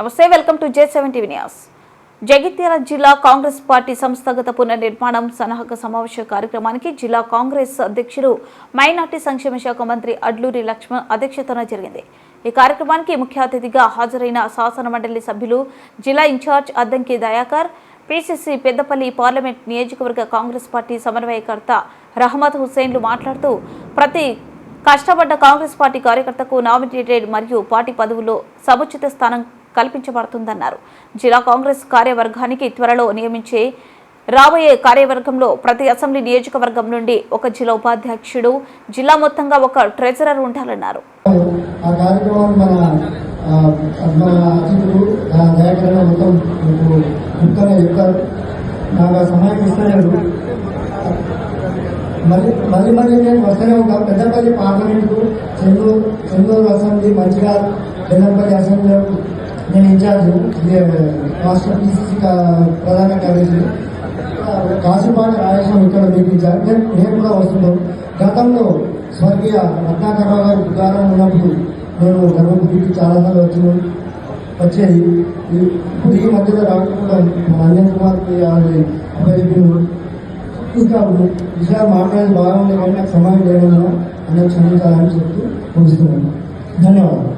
నమస్తే welcome to J seven TV news. Jagtial జిల్లా Congress party సంస్థాగత పునర్నిర్మాణం సన్నాహక సమావేశ కార్యక్రమానికి జిల్లా కాంగ్రెస్ అధ్యక్షుడు మైనార్టీ సంక్షేమ శాఖ మంత్రి అడ్లూరి లక్ష్మణ్ అధ్యక్షతన జరిగింది. ఈ కార్యక్రమానికి ముఖ్య అతిథిగా హాజరైన శాసన మండలి సభ్యులు జిల్లా incharge Addanki Dayakar PCC Peddapalli parliament నియోజకవర్గ కాంగ్రెస్ పార్టీ సమన్వయకర్త రహమత్ హుస్సేన్లు మాట్లాడుతూ ప్రతి కష్టపడ్డ కాంగ్రెస్ పార్టీ కార్యకర్తకు నామినేటెడ్ మరియు పార్టీ పదవుల్లో సముచిత స్థానం కల్పించబడుతుందన్నారు. జిల్లా కాంగ్రెస్ కార్యవర్గానికి త్వరలో నియమించే రాబోయే కార్యవర్గంలో ప్రతి అసెంబ్లీ నియోజకవర్గం నుండి ఒక జిల్లా ఉపాధ్యక్షుడు జిల్లా మొత్తంగా ఒక ట్రెజరర్ ఉండాలన్నారు. మళ్ళీ మళ్ళీ మళ్ళీ నేను వస్తూనే ఉంటాను పెద్దపల్లి పార్లమెంటు చెన్నూరు చెన్నూరు అసెంబ్లీ మంచిగా పెద్దపల్లి అసెంబ్లీ నేను ఇన్ఛార్జ్ రాష్ట్ర పిసిసి ప్రధాన కార్యదర్శి. కాసుపాటి రాజేశ్వరం ఇక్కడ మీకు నేను నేను కూడా వస్తున్నాను గతంలో స్వర్గీయ రత్నాకరరావు గారి దుకాణం ఉన్నప్పుడు నేను ధర్మపురికి చాలాసార్లు వచ్చినాను వచ్చేది. ఈ- ఇప్పుడు ఈ మధ్యలో రాకుండా మన అంజన్ కుమార్ అభ్యర్థులు ఇంకా విషయాలు మాట్లాడేది బాగుంది కానీ నాకు సమాజం లేకుండా అనేది క్షమించాలని చెప్తూ ముగిస్తున్నాను. ధన్యవాదాలు.